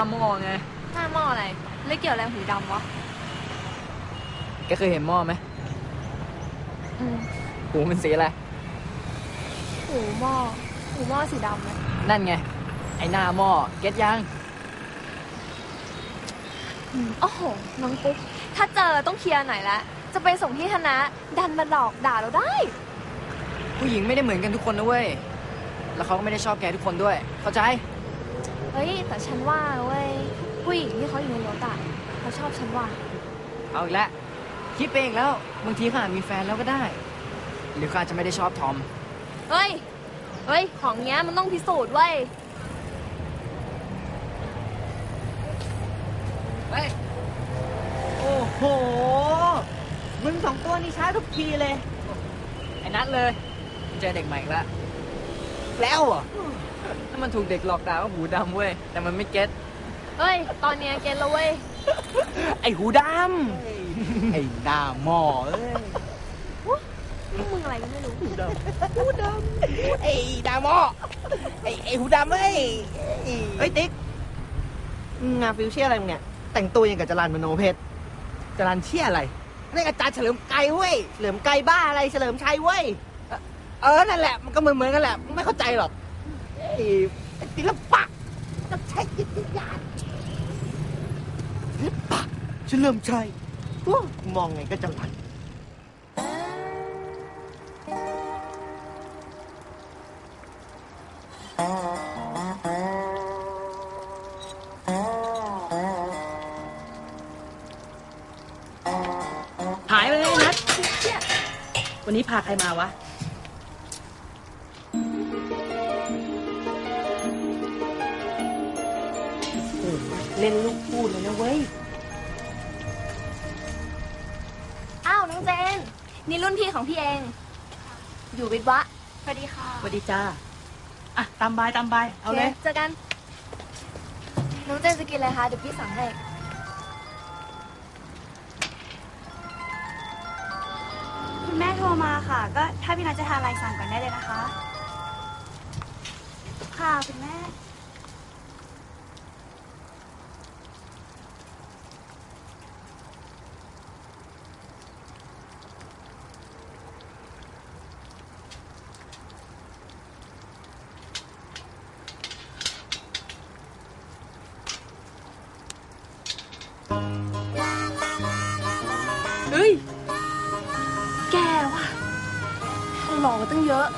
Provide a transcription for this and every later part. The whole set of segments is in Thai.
น้าหม้อไงหน้าหม้ออะไรเลยเกี่ยวอะไรกับหูดำวะ แกเคยเห็นหม้อไหมอืมหูมันสีอะไร หูหม้อหูหม้อสีดำไหมนั่นไง ไอ้หน้าหม้อเก็ตยัง อืมโอ้โห น้องปุ๊ก ถ้าเจอต้องเคลียร์หน่อยละ จะไปส่งที่คณะดันมาหลอกด่าเราได้ ผู้หญิงไม่ได้เหมือนกันทุกคนนะเว้ย แล้วเขาก็ไม่ได้ชอบแกทุกคนด้วย เข้าใจ เฮ้ย แต่ฉันว่าเว้ยผู้หญิงที่เขาอยู่ในรถอะเขาชอบฉันว่ะเอาอีกแล้วคิดไปเองแล้วบางทีเขาอาจมีแฟนแล้วก็ได้ หรือเขาอาจจะไม่ได้ชอบทอม เฮ้ย เฮ้ย ของเนี้ยมันต้องพิสูจน์เว้ย เฮ้ย โอ้โห มึงสองตัวนี่ช้าทุกทีเลย ไอ้นัดเลย เจอเด็กใหม่อีกแล้ว แล้วเหรอะถ้ามันถูกเด็กหลอกด่าว่าหูดำเว้ย แต่มันไม่เก็ตเฮ้ย ตอนเนี้ยเก็ตแล้วเว้ย ไอ้หูดไอ้หน้าหม้อเอ้ยพวกมึงอะไรก็ไม่รู้หูดำหูดำไอ้หน้าหม้อไอ้ไอ้หูดำเอ้ยเฮ้ยติ๊กมึงงานฟิวเชียอะไรมึงเนี่ย แต่งตัวยังกับจรันมโนเพชรจรันเชี่ยอะไร นี่อาจารย์เฉลิมไกรเว้ยเฉลิมไกรบ้าอะไรเฉลิมชัยเว้ย เออ นั่นแหละ มันก็เหมือนเหมือนกันแหละ ไม่เข้าใจหรอกไอ้ไอ้ศิลปะต้องใช้จิตวิญญาณศิลปะเฉลิมชัยโอ้มองไงก็จรันหายไปเลยนัดวันนี้พาใครมาวะ เล่นลูกพูดเลยนะเว้ย อ้าว น้องเจน นี่รุ่นพี่ของพี่เอง อยู่วิทย์วะสวัสดีค่ะสวัสดีจ้า อะ ตามบายตามบาย เอาเลยโคเจอกัน น้องเจนจะกินอะไรคะเดี๋ยวพี่สั่งให้ คุณแม่โทรมาค่ะ ก็ถ้าพี่นัทจะทานอะไรสั่งก่อนได้เลยนะคะ ค่ะ คุณแม่ เยอะ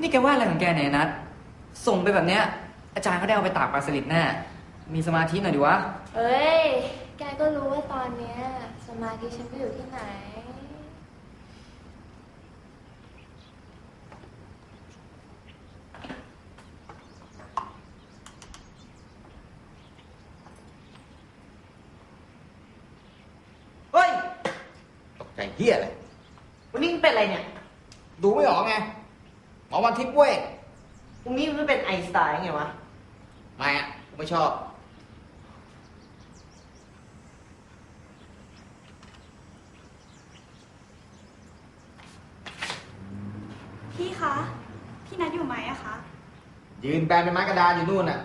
นี่แกว่าอะไรของแกเนี่ยนัดส่งไปแบบเนี้ยอาจารย์เขาได้เอาไปตากปลาสลิดแน่ มีสมาธิหน่อยดิวะ เอ้ย แกก็รู้ว่าตอนเนี้ย สมาธิฉันก็อยู่ที่ไหน เฮ้ย ตกใจเฮียอะไรวันนี้มึงเป็นอะไรเนี่ย ดูไม่ออกไง หมอวันทิพย์เว้ยพรุ่งนี้มึงไม่เป็นไอน์สไตล์ไงวะ ไม่อะกูไม่ชอบ พี่คะ พี่นัทอยู่ไหมอะคะ ยืนแปลนเป็นไม้กระดานอยู่นู่นน่ะ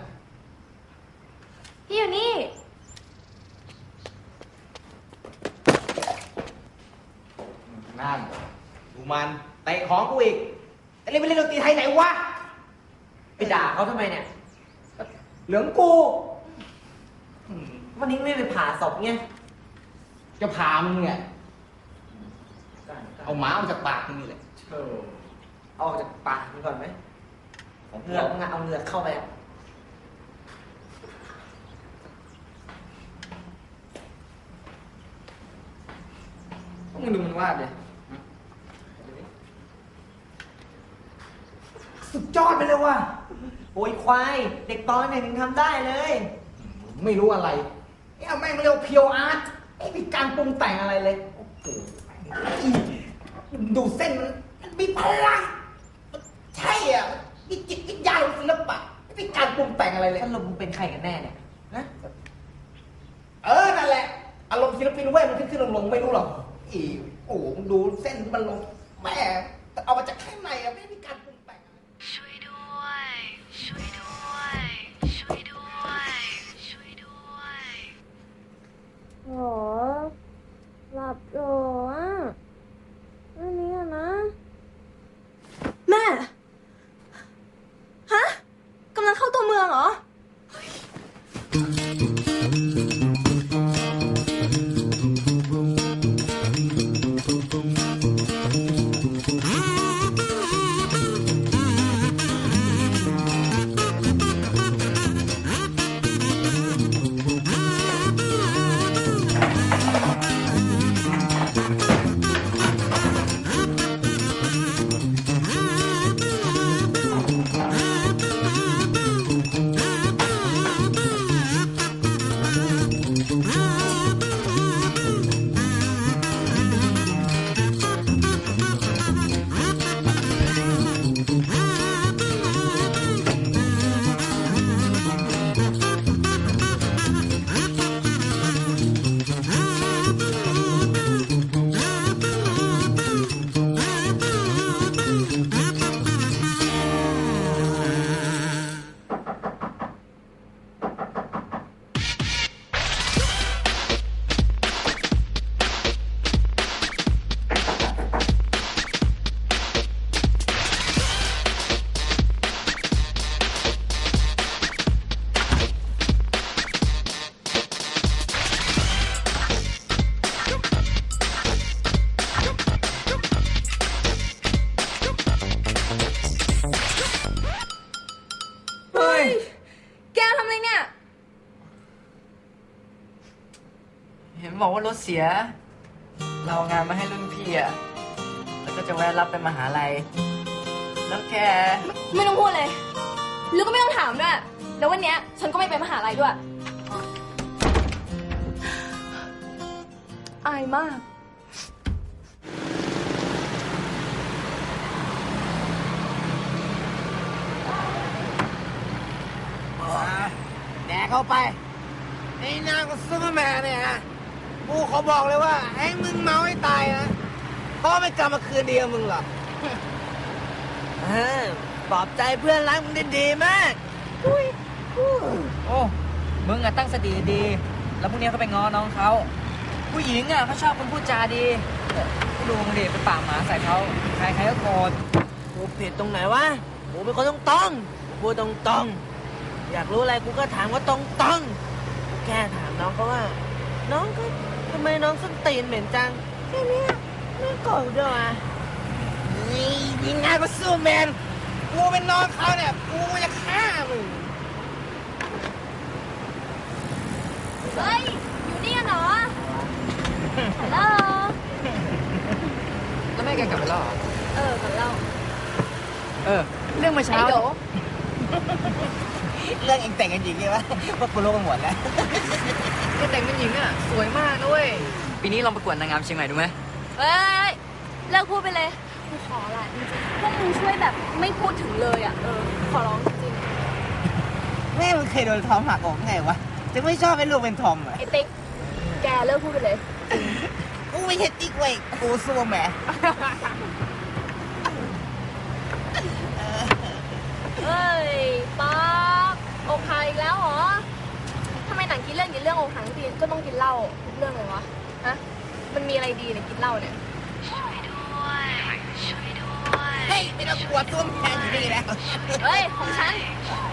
พี่อยู่นี่ นั่นดูมันเตะของกูอีกแต่เล่นไปเล่นดนตรีไทยไหนวะ ไปด่าเขาทำไมเนี่ย เหลืองกูอืมวันนี้ไม่ไปผ่าศพไงจะผ่ามึงเนี่ย เอาหมาออกจากปากมึงนี่เลย เอาออกจากปากมึงก่อนไหมเหงือกมึงอะเอาเหงือกเข้าไปอะมึงดูมันวาดเลยสุดยอดไปเลยว่ะโอ้ยควาย เด็กตอนหนึ่งยังทำได้เลย ไม่รู้อะไรไอ้เอาแม่งเรียกว่าเพียวอาร์ตไม่มีการปรุงแต่งอะไรเลย โอ้โหดูเส้นมันมันมีพลังมันใช่อะมันมีจิตวิญญาณของ ศิลปะไม่มีการปรุงแต่งอะไรเลยท่านลมมึงเป็นใครกันแน่เนี่ยนะเออนั่นแหละ อารมณ์ศิลปินเว้ยมันขึ้นขึ้นลงลงไม่รู้หรอกอีโอ้โหมึงดูเส้นมันลงแม่แต่เอามาจากข้างในอะไม่มีการปรุงแต่งอะไรำลั ถเสีย เราเอางานมาให้รุ่นพี่อะแล้วก็จะแวะรับไปมหาลัย แล้วแก ไม่ต้องพูดเลยแล้วก็ไม่ต้องถามด้วย แล้ววันเนี้ยฉันก็ไม่ไปมหาลัยด้วย อายมาก แดกเข้าไปไอ้นางก็ซูเปอร์แมนเนี่ยนะ กูขอบอกเลยว่าให้มึงเมาให้ตายนะพ่อไม่กลับมาคืนดีกับมึงหรอกเออปลอบใจเพื่อนรักมึงได้ดีมากอุ้ยอุ้ยโอ้มึงอะตั้งสติดีแล้วพวกเนี้ยก็ไปง้อน้องเขาผู้หญิงอะเขาชอบคนพูดจาดีกูดูมึงดิเป็นปากหมาใส่เขาใครใครก็โกรธกูผิดตรงไหนวะกูเป็นคนตรงตรงๆพูดตรงตรงๆอยากรู้อะไรกูก็ถามว่าตรงตรงๆกูแค่ถามน้องเขาว่า น้องก็ ทำไมน้องส้นตีนเหม็นจังแค่เนี้ยไม่โกรธด้วยวะนี่ยิงงานก็สู้แมนกูเป็นน้องเขาเนี่ยกูจะฆ่ามึงเฮ้ย อยู่นี่กันเหรอฮัลโหลแล้วแม่แกกลับไปแล้วเหรอเออกับเราเออ เรื่องเมื่อไอเช้าโด เรื่องเองแต่งกันหญิงใช่ไหมพวกกูรู้กันหมดแล้วแกแต่งเป็นหญิงอะสวยมากนะเว้ยปีนี้ลองประกวดนางงามเชียงใหม่ดูไหมเฮ้ยเลิกพูดไปเลยกูขอละจริงๆพวกมึงช่วยแบบไม่พูดถึงเลยอะเออขอร้องจริงแม่มึงเคยโดนทอมหักอกไงวะจะไม่ชอบให้ลูกเป็นทอมอะไอติ๊กแกเลิกพูดไปเลยกูไม่ใช่ติ๊กเว้ยกูสู้แหมเฮ้ยป๊อกอกหักอีกแล้วเหรอทำไมหนัง กินเรื่องกินเรื่องอกหักทีก็ต้องกินเหล้าทุกเรื่องเลยวะฮะมันมีอะไรดีในกินเหล้าเนี่ยช่วยด้วยช่วยด้วยเฮ้ยไม่ต้องกลัวตัวแมนอยู่นี่แล้วเฮ้ยของฉันช่วย